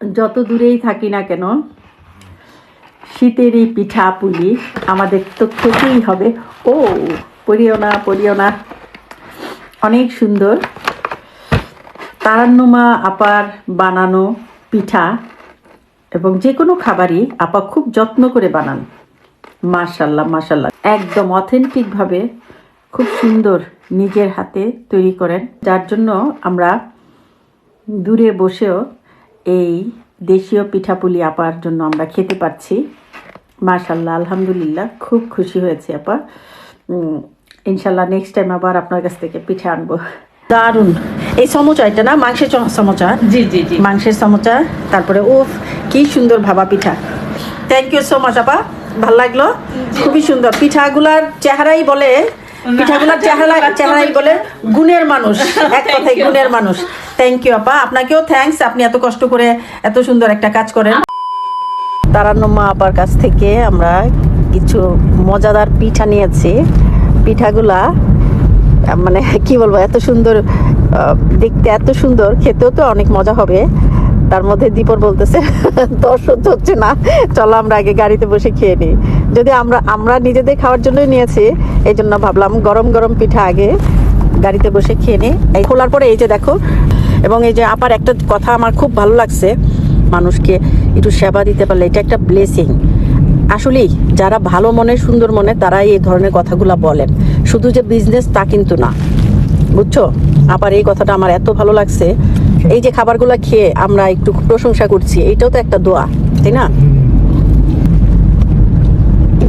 যত দূরেই থাকি না কেন শীতের এই পিঠা পুলি আমাদের তো খেতেই হবে। ও, পড়িও না পড়িও না। অনেক সুন্দর। তারান্নুমা আপার বানানো পিঠা এবং যে কোনো খাবারই আপা খুব যত্ন করে বানান। মাশাল্লাহ মাশাল্লাহ। একদম অথেন্টিকভাবে খুব সুন্দর নিজের হাতে তৈরি করেন। যার জন্য আমরা দূরে বসেও এই দেশীয় পিঠাপুলি আপার জন্য আমরা খেতে পারছি। মাশাল্লাহ আলহামদুলিল্লাহ খুব খুশি হয়েছে আপা। ইনশাল্লাহ নেক্সট টাইম আবার আপনার কাছ থেকে পিঠা আনব। দারুণ। এই সমোচা এটা না মাংসের সমোচা? জি জি জি। মাংসের সমোচা তারপরে উফ কি সুন্দর ভাবা পিঠা। থ্যাংক ইউ সো মাচ আপা ভালো লাগল? খুবই সুন্দর। পিঠাগুলার চেহারাই বলে পিঠাগুলার চেহারা চেহারাই বলে গুণের মানুষ এক কথায় গুণের মানুষ। থ্যাংক ইউ আপা। আপনাকেও থ্যাঙ্কস আপনি এত কষ্ট করে এত সুন্দর একটা কাজ করেন। তারান্নমা আপার কাছ থেকে আমরা কিছু মজাদার পিঠা নিয়েছি। পিঠাগুলা মানে কি বলব এত সুন্দর দেখতে এত সুন্দর খেতেও তো অনেক মজা হবে। তার মধ্যে দীপর বলতেছে সহ্য হচ্ছে না, চলো আমরা আগে গাড়িতে বসে খেয়ে নিই। যদি আমরা আমরা নিজেদের খাওয়ার জন্যই নিয়েছি এই জন্য ভাবলাম গরম গরম পিঠা আগে গাড়িতে বসে খেয়ে নিই। এই খোলার পরে এই যে দেখো, এবং এই যে আপার একটা কথা আমার খুব ভালো লাগছে, মানুষকে একটু সেবা দিতে পারলে, এটা একটা ব্লেসিং আসলেই যারা ভালো মনে, সুন্দর মনে, তারাই এই ধরনের কথাগুলো বলেন। শুধু যে বিজনেস তা কিন্তু না। বুঝছ? আবার এই কথাটা আমার এত ভালো লাগছে এই যে খাবারগুলো খেয়ে আমরা একটু প্রশংসা করছি এটাও তো একটা দোয়া, তাই না?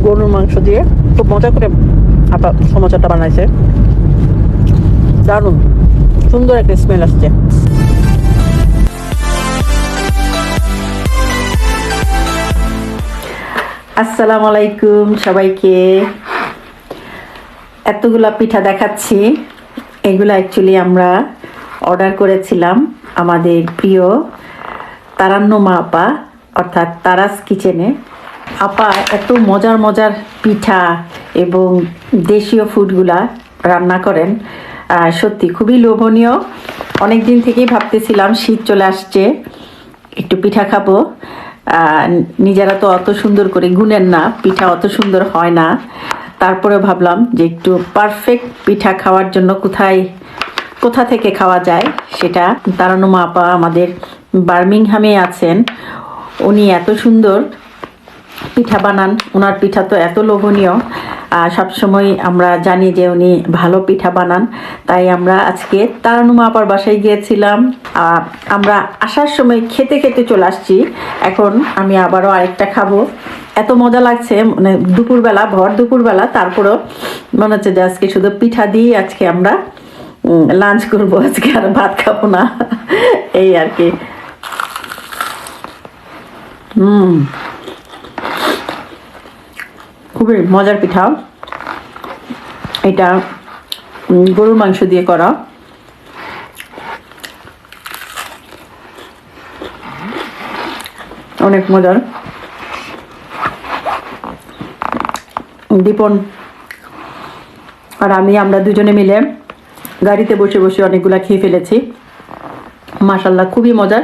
গরুর মাংস দিয়ে খুব মজা করে আপা সমোসাটা বানাইছে। দারুণ, সুন্দর একটা স্মেল আসছে। আসসালামু আলাইকুম সবাইকে। এতগুলা পিঠা দেখাচ্ছি, এগুলো অ্যাকচুয়ালি আমরা অর্ডার করেছিলাম। আমাদের প্রিয় তারান্নমা আপা, অর্থাৎ তারাস কিচেনে। আপা এত মজার মজার পিঠা এবং দেশীয় ফুডগুলা রান্না করেন। সত্যি খুবই লোভনীয়। অনেক দিন থেকেই ভাবতেছিলাম শীত চলে আসছে, একটু পিঠা খাব। নিজেরা তো অত সুন্দর করে গুনেন না, পিঠা অত সুন্দর হয় না। তারপরে ভাবলাম যে একটু পারফেক্ট পিঠা খাওয়ার জন্য কোথায়, কোথা থেকে খাওয়া যায় সেটা। তারানুমা আপা আমাদের বার্মিংহামে আছেন। উনি এত সুন্দর পিঠা বানান। ওনার পিঠা তো এত লোভনীয়। সবসময় আমরা জানি যে উনি ভালো পিঠা বানান। তাই আমরা আজকে তারানুমা আপার বাসায় গিয়েছিলাম। আমরা আসার সময় খেতে খেতে চলে আসছি। এখন আমি আবারও আরেকটা খাব। এত মজা লাগছে। মানে দুপুরবেলা, ভর দুপুরবেলা। তারপরেও মনে হচ্ছে যে আজকে শুধু পিঠা দিয়ে আজকে আমরা লাঞ্চ করব, আজকে আর ভাত খাব না। এই আর কি। হুম। খুবই মজার পিঠা। এটা গরুর মাংস দিয়ে করা। অনেক মজার। দীপন আর আমি, আমরা দুজনে মিলে গাড়িতে বসে বসে অনেকগুলা খেয়ে ফেলেছি। মাসাল্লাহ খুবই মজার।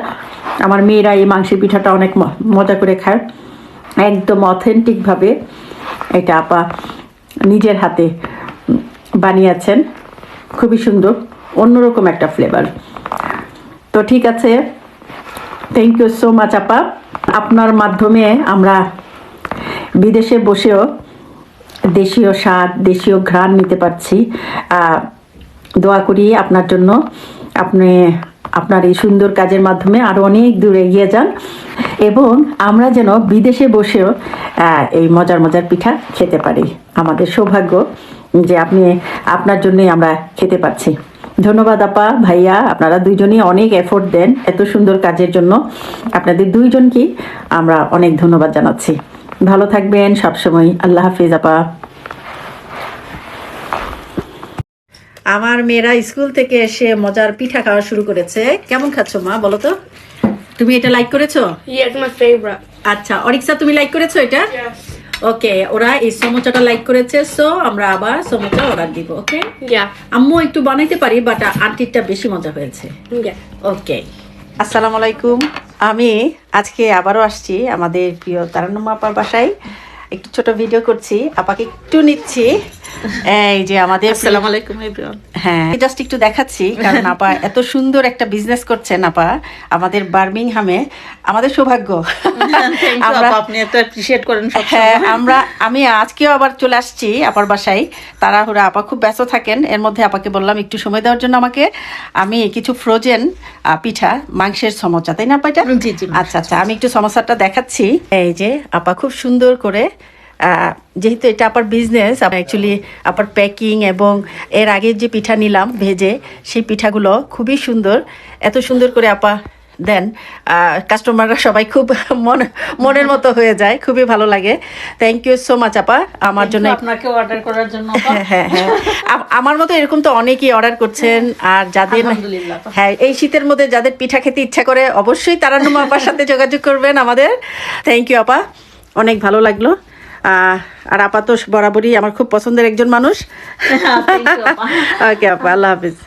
আমার মেয়েরা এই মাংসের পিঠাটা অনেক মজা করে খায়। একদম অথেন্টিকভাবে এটা আপা নিজের হাতে বানিয়েছেন। খুবই সুন্দর, অন্যরকম একটা ফ্লেভার তো ঠিক আছে থ্যাংক ইউ সো মাচ আপা। আপনার মাধ্যমে আমরা বিদেশে বসেও দেশীয় স্বাদ, দেশীয় ঘ্রাণ নিতে পারছি। দোয়া করি আপনার জন্য। আপনি আপনার এই সুন্দর কাজের মাধ্যমে আরও অনেক দূরে এগিয়ে যান এবং আমরা যেন বিদেশে বসেও এই মজার মজার পিঠা খেতে পারি। আমাদের সৌভাগ্য যে আপনি আপনার জন্যই আমরা খেতে পাচ্ছি ধন্যবাদ আপা, ভাইয়া, আপনারা দুইজনই অনেক এফোর্ট দেন এত সুন্দর কাজের জন্য। আপনাদের দুইজনকেই আমরা অনেক ধন্যবাদ জানাচ্ছি। ভালো থাকবেন, সবসময় আল্লাহ হাফিজ আপা। আমার মেয়েরা স্কুল থেকে এসে মজার পিঠা খাওয়া শুরু করেছে। কেমন খাচ্ছ মা বলো তো? তুমি এটা লাইক করেছ? আচ্ছা অরিক্সা তুমি লাইক করেছ এটা? ওকে ওরা এই সমোচাটা লাইক করেছে সো আমরা আবার সমোচা অর্ডার দিব ওকে আম্মু একটু বানাইতে পারি বাট আন্টিরটা বেশি মজা হয়েছে। ওকে আসসালামু আলাইকুম। আমি আজকে আবারও আসছি আমাদের প্রিয় তারান্নম আপার বাসায়। একটু ছোট ভিডিও করছি আপাকে একটু নিচ্ছি। এই যে আমাদের alaikum everyone. হ্যাঁ। জাস্ট একটু দেখাচ্ছি কারণ আপা এত সুন্দর একটা বিজনেস করছেন আপা। আমাদের বার্মিংহামে আমাদের সৌভাগ্য। আমরা আপনি এত appreciate করেন হ্যাঁ আমরা আমি আজকেও আবার চলে আসছি আপার বাসায়। তাড়াহুড়া আপা খুব ব্যস্ত থাকেন। এর মধ্যে আপাকে বললাম একটু সময় দেওয়ার জন্য আমাকে। আমি কিছু ফ্রোজেন পিঠা মাংসের সমোচা তাই না আপা এটা? আচ্ছা আচ্ছা আমি একটু সমস্যাটা দেখাচ্ছি। এই যে আপা খুব সুন্দর করে যেহেতু এটা আপার বিজনেস অ্যাকচুয়ালি আপার প্যাকিং এবং এর আগে যে পিঠা নিলাম ভেজে সেই পিঠাগুলো খুবই সুন্দর। এত সুন্দর করে আপা দেন কাস্টমাররা সবাই খুব মন মনের মতো হয়ে যায় খুবই ভালো লাগে। থ্যাংক ইউ সো মাচ আপা। আমার জন্য আপনাকে অর্ডার করার জন্য হ্যাঁ হ্যাঁ হ্যাঁ। আম- আমার মতো এরকম তো অনেকেই অর্ডার করছেন আর যাদের হ্যাঁ এই শীতের মধ্যে যাদের পিঠা খেতে ইচ্ছা করে অবশ্যই তারান্নুম আপার সাথে যোগাযোগ করবেন আমাদের। থ্যাংক ইউ আপা। অনেক ভালো লাগল। আর আপাতত বরাবরই আমার খুব পছন্দের একজন মানুষ। ওকে আপা আল্লাহ হাফিজ